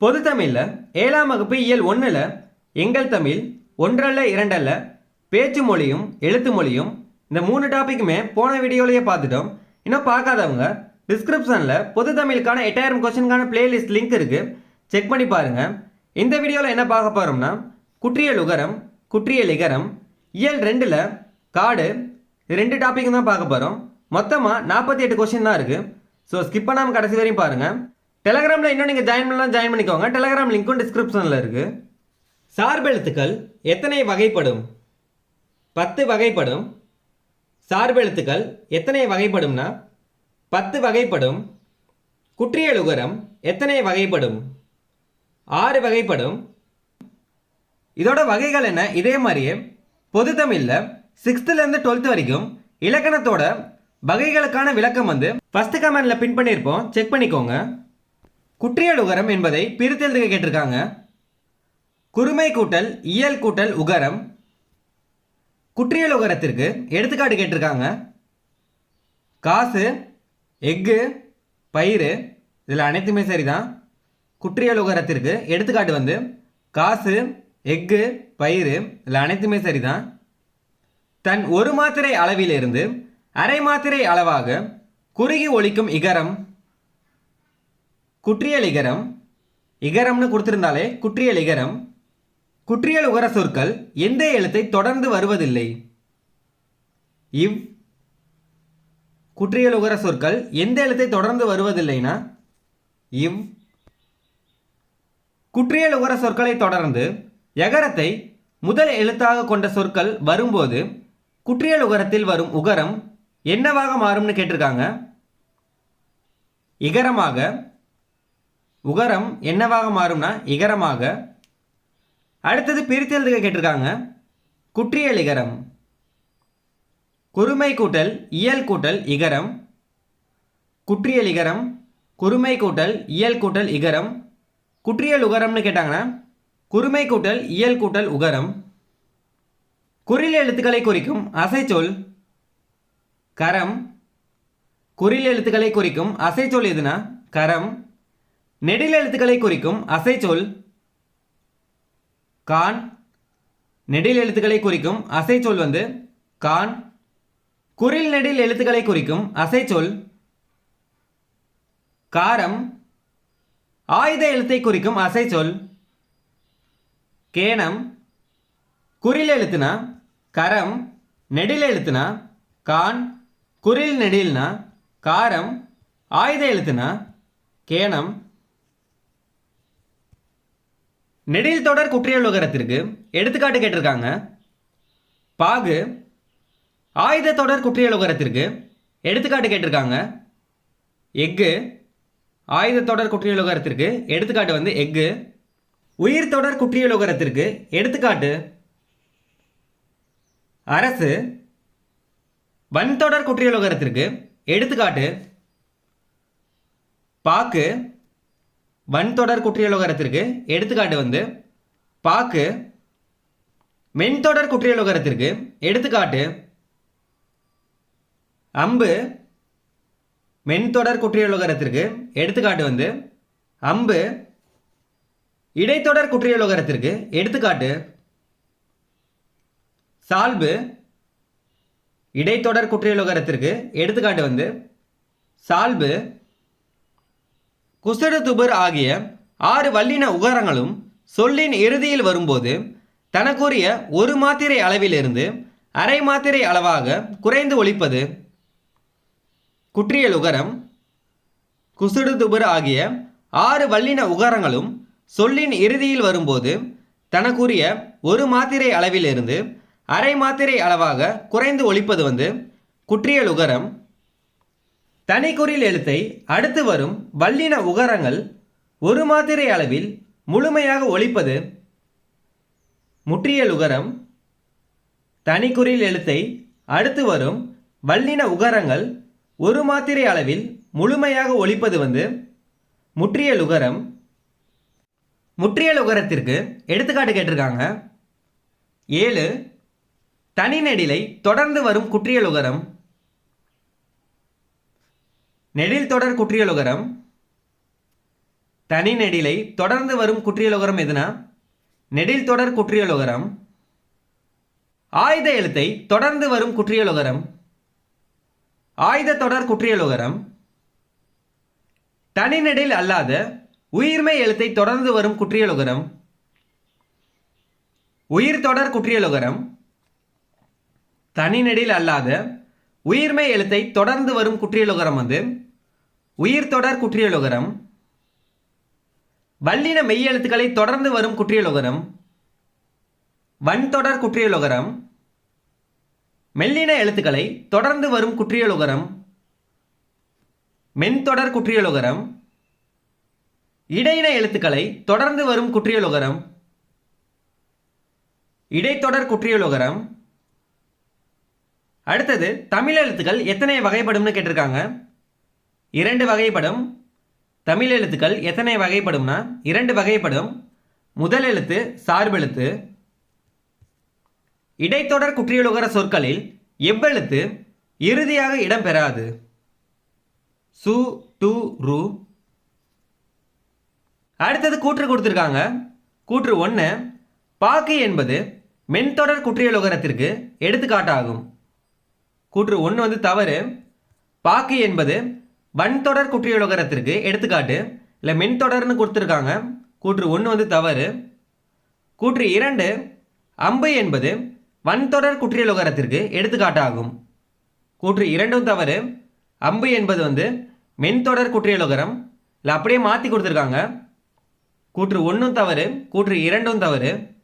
பொது தமிழில் ஏழாம் வகுப்பு இயல் ஒன்றில் எங்கள் தமிழ் ஒன்றல்ல இரண்டல்ல பேச்சு மொழியும் எழுத்து மொழியும் இந்த மூணு டாப்பிக்குமே போன வீடியோலயே பார்த்துட்டோம். இன்னும் பார்க்காதவங்க டிஸ்கிரிப்ஷனில் பொது தமிழுக்கான எட்டாயிரம் கொஸ்டினுக்கான பிளேலிஸ்ட் லிங்க் இருக்குது செக் பண்ணி பாருங்கள் இந்த வீடியோவில் என்ன பார்க்க போகிறோம்னா குற்றியல் உகரம் குற்றியல் இகரம் இயல் ரெண்டில் காடு ரெண்டு டாப்பிக்கும் தான் பார்க்க போகிறோம் மொத்தமாக நாற்பத்தி எட்டு கொஸ்டின் தான் இருக்குது ஸோ ஸ்கிப் பண்ணாமல் கடைசி வரையும் பாருங்கள் டெலகிராமில் இன்னும் நீங்கள் ஜாயின் பண்ணலாம் ஜாயின் பண்ணிக்கோங்க. டெலகிராம் லிங்க்கும் டிஸ்கிரிப்ஷனில் இருக்குது சார்பெழுத்துக்கள் எத்தனை வகைப்படும்? பத்து வகைப்படும். சார்பெழுத்துக்கள் எத்தனை வகைப்படும்னா பத்து வகைப்படும். குற்றியல் உகரம் எத்தனை வகைப்படும்? ஆறு வகைப்படும். இதோட வகைகள் என்ன? இதே மாதிரியே பொது தமிழில் சிக்ஸ்த்துலேருந்து டுவெல்த் வரைக்கும் இலக்கணத்தோட வகைகளுக்கான விளக்கம் வந்து ஃபஸ்ட்டு கமெண்டில் பின் பண்ணியிருப்போம். செக் பண்ணிக்கோங்க. குற்றியல் உகரம் என்பதை பிரித்தெழுதுக கேட்டிருக்காங்க. குறுமை கூட்டல் இயல் கூட்டல் உகரம். குற்றியல் உகரத்திற்கு எடுத்துக்காட்டு கேட்டிருக்காங்க. காசு எஃகு பயிறு இதில் அனைத்துமே சரிதான். குற்றியல் உகரத்திற்கு எடுத்துக்காட்டு வந்து காசு எஃகு பயிறு இதில் அனைத்துமே சரிதான். தன் ஒரு மாத்திரை அளவிலிருந்து அரை மாத்திரை அளவாக குறுகி ஒழிக்கும் இகரம் குற்றியல் இகரம் இகரம்னு கொடுத்திருந்தாலே குற்றியல் இகரம் குற்றியல் உகர சொற்கள் எந்த எழுத்தை தொடர்ந்து வருவதில்லை? இவ் குற்றியல் உகர சொற்கள் எந்த எழுத்தை தொடர்ந்து வருவதில்லைனா இவ் குற்றியல் உகர சொற்களை தொடர்ந்து எகரத்தை முதல் எழுத்தாக கொண்ட சொற்கள் வரும்போது குற்றியல் உகரத்தில் வரும் உகரம் என்னவாக மாறும்னு கேட்டிருக்காங்க? இகரமாக உகரம் என்னவாக மாறும்னா இகரமாக. அடுத்தது பிரித்தெழுதுக கேட்டிருக்காங்க. குற்றியல் இகரம். குறுமை கூட்டல் இயல் கூட்டல் இகரம். குற்றியல் இகரம். குறுமை கூட்டல் இயல் கூட்டல் இகரம். குற்றியல் உகரம்னு கேட்டாங்கன்னா குறுமை கூட்டல் இயல் கூட்டல் உகரம். குறில் எழுத்துக்களை குறிக்கும் அசைச்சொல் கரம். குறில் எழுத்துக்களை குறிக்கும் அசைச்சொல் எதுனா? கரம். நெடில் எழுத்துக்களை குறிக்கும் அசைச்சொல் கான். நெடில் எழுத்துக்களை குறிக்கும் அசைச்சொல் வந்து கான். குறில் நெடில் எழுத்துக்களை குறிக்கும் அசைச்சொல் காரம். ஆயுத எழுத்தை குறிக்கும் அசைச்சொல் கேனம் குறில் எழுத்துனா கரம். நெடில் எழுத்துனா கான். குறில் நெடில்னா காரம். ஆயுத எழுத்துனா கேனம் நெடில் தொடர் குற்றியலுகரத்திற்கு எடுத்துக்காட்டு கேட்டிருக்காங்க. பாகு ஆயுத தொடர் குற்றியலுகரத்திற்கு எடுத்துக்காட்டு கேட்டிருக்காங்க. எக்கு ஆயுத தொடர் குற்றியலுகரத்திற்கு எடுத்துக்காட்டு வந்து எக்கு உயிர் தொடர் குற்றியலுகரத்திற்கு எடுத்துக்காட்டு அரசு. வன்தொடர் குற்றியலுகரத்திற்கு எடுத்துக்காட்டு பாக்கு வன்தொடர் குற்றியலுகரத்திற்கு எடுத்துக்காட்டு வந்து பாக்கு மென்தொடர் குற்றியலுகரத்திற்கு எடுத்துக்காட்டு அம்பு மென்தொடர் குற்றியலுகரத்திற்கு எடுத்துக்காட்டு வந்து அம்பு இடைத்தொடர் குற்றியலுகரத்திற்கு எடுத்துக்காட்டு சால்பு இடைத்தொடர் குற்றியலுகரத்திற்கு எடுத்துக்காட்டு வந்து சால்பு குசடதுபர் ஆகிய ஆறு வல்லின உகரங்களும் சொல்லின் இறுதியில் வரும்போது தனக்குரிய ஒரு மாத்திரை அளவிலிருந்து அரை மாத்திரை அளவாக குறைந்து ஒழிப்பது. குற்றியல் உகரம். குசுடுதுபுர் ஆகிய ஆறு வல்லின உகரங்களும் சொல்லின் இறுதியில் வரும்போது தனக்குரிய ஒரு மாத்திரை அளவிலிருந்து அரை மாத்திரை அளவாக குறைந்து ஒழிப்பது வந்து குற்றியல் உகரம். தனிக்குறில் எழுத்தை அடுத்து வரும் வல்லின உகரங்கள் ஒரு மாத்திரை அளவில் முழுமையாக ஒழிப்பது முற்றியல் உகரம். தனிக்குறில் எழுத்தை அடுத்து வரும் வல்லின உகரங்கள் ஒரு மாத்திரை அளவில் முழுமையாக ஒழிப்பது வந்து முற்றியல் உகரம். முற்றியல் உகரத்திற்கு எடுத்துக்காட்டு கேட்டிருக்காங்க. ஏழு தனி நெடிலை தொடர்ந்து வரும் குற்றியல் உகரம். நெடில் தொடர் குற்றியலுகரம். தனி நெடிலை தொடர்ந்து வரும் குற்றியலுகரம் எதுனா? நெடில் தொடர் குற்றியலுகரம். ஆயுத எழுத்தை தொடர்ந்து வரும் குற்றியலுகரம். ஆயுத தொடர் குற்றியலுகரம். தனி நெடில் அல்லாத உயிர்மை எழுத்தை தொடர்ந்து வரும் குற்றியலுகரம். உயிர் தொடர் குற்றியலுகரம். தனி நெடில் அல்லாத உயிர்மை எழுத்தை தொடர்ந்து வரும் குற்றியலுகரம் வந்து உயிர் தொடர் குற்றியலுகரம் வல்லின மெய் எழுத்துக்களை தொடர்ந்து வரும் குற்றியலுகரம் வன்தொடர் குற்றியலுகரம் மெல்லின எழுத்துக்களை தொடர்ந்து வரும் குற்றியலுகரம் மென்தொடர் குற்றியலுகரம் இடையின எழுத்துக்களை தொடர்ந்து வரும் குற்றியலுகரம் இடைத்தொடர் குற்றியலுகரம் அடுத்தது தமிழ் எழுத்துக்கள் எத்தனை வகைப்படும்னு கேட்டிருக்காங்க? இரண்டு வகைப்படும். தமிழ் எழுத்துக்கள் எத்தனை வகைப்படும்னா இரண்டு வகைப்படும். முதல் எழுத்து சார்பெழுத்து இடைத்தொடர் குற்றியலுகர சொற்களில் எவ்வெழுத்து இறுதியாக இடம்பெறாது? சு டு ரு. அடுத்தது கூற்று கொடுத்துருக்காங்க. கூற்று ஒன்று பாக்கு என்பது மென்தொடர் குற்றியலுகரத்திற்கு எடுத்துக்காட்டாகும். கூற்று ஒன்று வந்து தவறு. பாக்கு என்பது வன்தொடர் குற்றியலுகரத்திற்கு எடுத்துக்காட்டு. இல்லை மென்தொடர்னு கொடுத்துருக்காங்க. கூற்று ஒன்று வந்து தவறு. கூற்று இரண்டு அம்பு என்பது வன்தொடர் குற்றியலுகரத்திற்கு எடுத்துக்காட்டாகும். கூற்று இரண்டும் தவறு. அம்பு என்பது வந்து மென்தொடர் குற்றியலுகரம். இல்லை அப்படியே மாற்றி கொடுத்துருக்காங்க. கூற்று ஒன்றும் தவறு கூற்று இரண்டும் தவறு.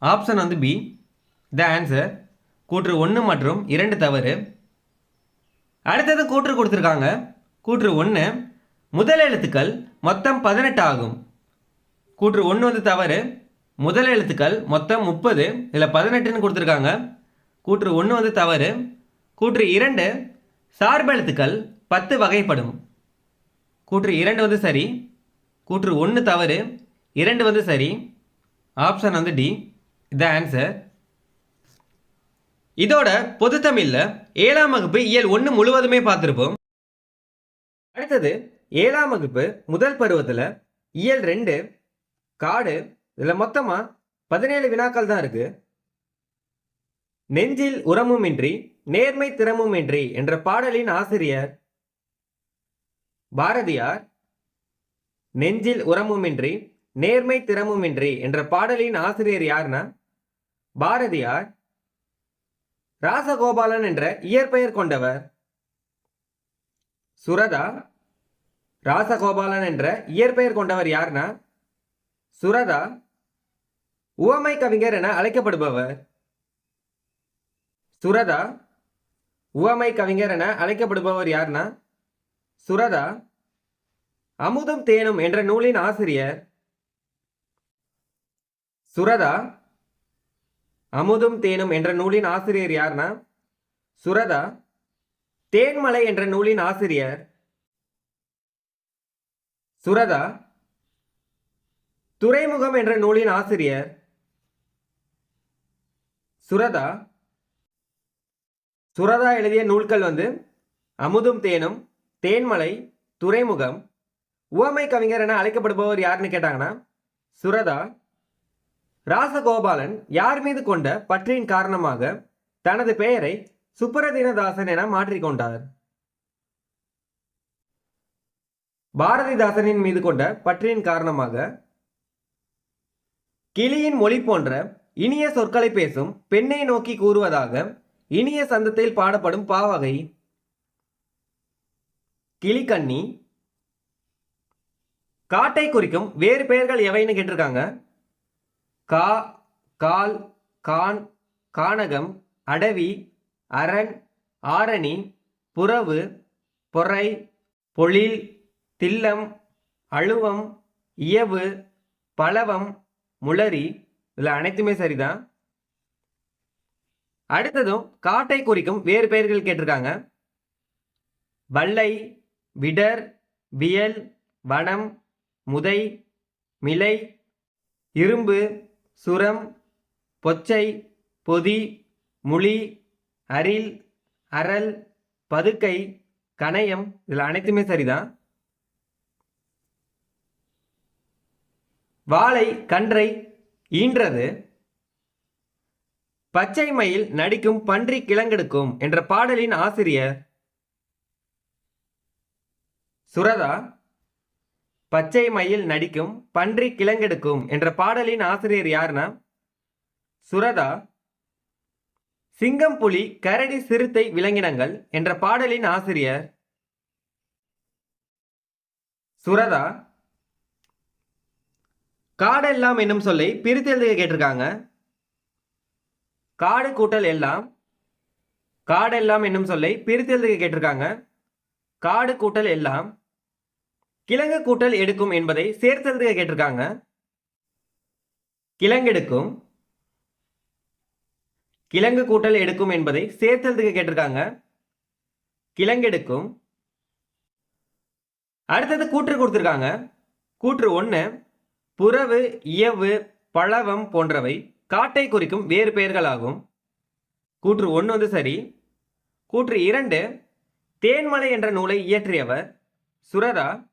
ஆப்ஷன் வந்து பி. The answer. கூற்று ஒன்று மற்றும் இரண்டு தவறு. அடுத்தது கூற்று கொடுத்துருக்காங்க. கூற்று ஒன்று முதல் எழுத்துக்கள் மொத்தம் பதினெட்டு ஆகும். கூற்று ஒன்று வந்து தவறு முதல் எழுத்துக்கள் மொத்தம் முப்பது இதில் பதினெட்டுன்னு கொடுத்துருக்காங்க. கூற்று ஒன்று வந்து தவறு கூற்று இரண்டு சார்பெழுத்துக்கள் பத்து வகைப்படும். கூற்று இரண்டு வந்து சரி கூற்று ஒன்று தவறு இரண்டு வந்து சரி ஆப்ஷன் வந்து டி இதான் ஆன்சர் இதோட பொது தமிழில் ஏழாம் வகுப்பு இயல் ஒன்று முழுவதுமே பார்த்துருப்போம். அடுத்தது ஏழாம் வகுப்பு முதல் பருவத்தில் இயல் ரெண்டு காடு இதில் மொத்தமாக பதினேழு வினாக்கள் தான் இருக்கு. நெஞ்சில் உரமுமின்றி நேர்மை திறமுமின்றி என்ற பாடலின் ஆசிரியர் பாரதியார் நெஞ்சில் உரமுமின்றி நேர்மை திறமுமின்றி என்ற பாடலின் ஆசிரியர் யாருன்னா பாரதியார் ராசகோபாலன் என்ற இயற்பெயர் கொண்டவர். சுரதா ராசகோபாலன் என்ற இயற்பெயர் கொண்டவர் யார்னா? சுரதா உவமை கவிஞர் என அழைக்கப்படுபவர். சுரதா உவமை கவிஞர் என அழைக்கப்படுபவர் யார்னா? சுரதா அமுதம் தேனும் என்ற நூலின் ஆசிரியர். சுரதா அமுதும் தேனும் என்ற நூலின் ஆசிரியர் யார்னா? சுரதா. தேன்மலை என்ற நூலின் ஆசிரியர் சுரதா. துறைமுகம் என்ற நூலின் ஆசிரியர் சுரதா. சுரதா எழுதிய நூல்கள் வந்து அமுதும் தேனும் தேன்மலை துறைமுகம் உவமை கவிஞர் என அழைக்கப்படுபவர் யாருன்னு கேட்டாங்கன்னா சுரதா. ராசகோபாலன் யார் மீது கொண்ட பற்றின் காரணமாக தனது பெயரை சுப்பரதீனதாசன் என மாற்றிக்கொண்டார் பாரதிதாசனின் மீது கொண்ட பற்றின் காரணமாக கிளியின் மொழி போன்ற இனிய சொற்களை பேசும் பெண்ணை நோக்கி கூறுவதாக இனிய சந்தத்தில் பாடப்படும் பாவகை கிளிக்கண்ணி. காட்டை குறிக்கும் வேறு பெயர்கள் எவைன்னு கேட்டிருக்காங்க. கா கால் கான் கானகம் அடவி அரண் ஆரணி புறவு பொறை பொழில் தில்லம் அழுவம் இயவு பலவம் முளரி இதில் அனைத்துமே சரிதான். அடுத்ததும் காட்டை குறிக்கும் வேறு பெயர்கள் கேட்டிருக்காங்க. வல்லை விடர் வியல் வனம் முதை மிலை இரும்பு சுரம் பொச்சை பொதி முழி அரில் அரல் பதுக்கை கணையம் இதில் அனைத்துமே சரிதான். வாழை கன்றை ஈன்றது. பச்சை மயில் நடிக்கும் பன்றி கிழங்கெடுக்கும் என்ற பாடலின் ஆசிரியர் சுரதா. பச்சை மயில் நடிக்கும் பன்றி கிழங்கெடுக்கும் என்ற பாடலின் ஆசிரியர் யாருன்னா? சுரதா. சிங்கம் புலி கரடி சிறுத்தை விலங்கினங்கள் என்ற பாடலின் ஆசிரியர் சுரதா. காடெல்லாம் என்னும் சொல்லை பிரித்து கேட்டிருக்காங்க. காடு கூட்டல் எல்லாம். காடெல்லாம் என்னும் சொல்லை பிரித்து கேட்டிருக்காங்க. காடு கூட்டல் எல்லாம். கிழங்கு கூட்டல் எடுக்கும் என்பதை சேர்த்து கேட்டிருக்காங்க. கிழங்கெடுக்கும் கிழங்கு கூட்டல் எடுக்கும் என்பதை சேர்த்தெழுதுக கேட்டிருக்காங்க. கிழங்கெடுக்கும் அடுத்தது கூற்று கொடுத்துருக்காங்க. கூற்று ஒன்று புறவு இயவு பழவம் போன்றவை காட்டை குறிக்கும் வேறு பெயர்களாகும். கூற்று ஒன்று வந்து சரி. கூற்று இரண்டு தேன்மலை என்ற நூலை இயற்றியவர் சுரதா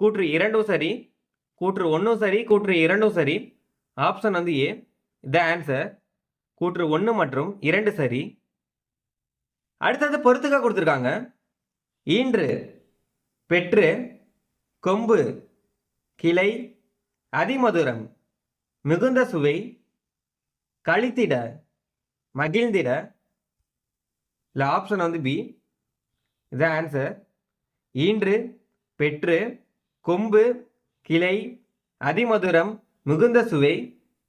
கூற்று இரண்டும் சரி கூற்று ஒன்றும் சரி கூற்று இரண்டும் சரி. ஆப்ஷன் வந்து ஏ த ஆன்சர் கூற்று ஒன்று மற்றும் இரண்டு சரி. அடுத்தது பொறுத்துக்காக கொடுத்துருக்காங்க. ஈன்று பெற்று கொம்பு கிளை அதிமதுரம் மிகுந்த சுவை கழித்திட மகிழ்ந்திட. இல்லை ஆப்ஷன் வந்து பி இதான் ஆன்சர் ஈன்று பெற்று கொம்பு கிளை அதிமதுரம் மிகுந்த சுவை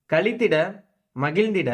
கழித்திட மகிழ்ந்திட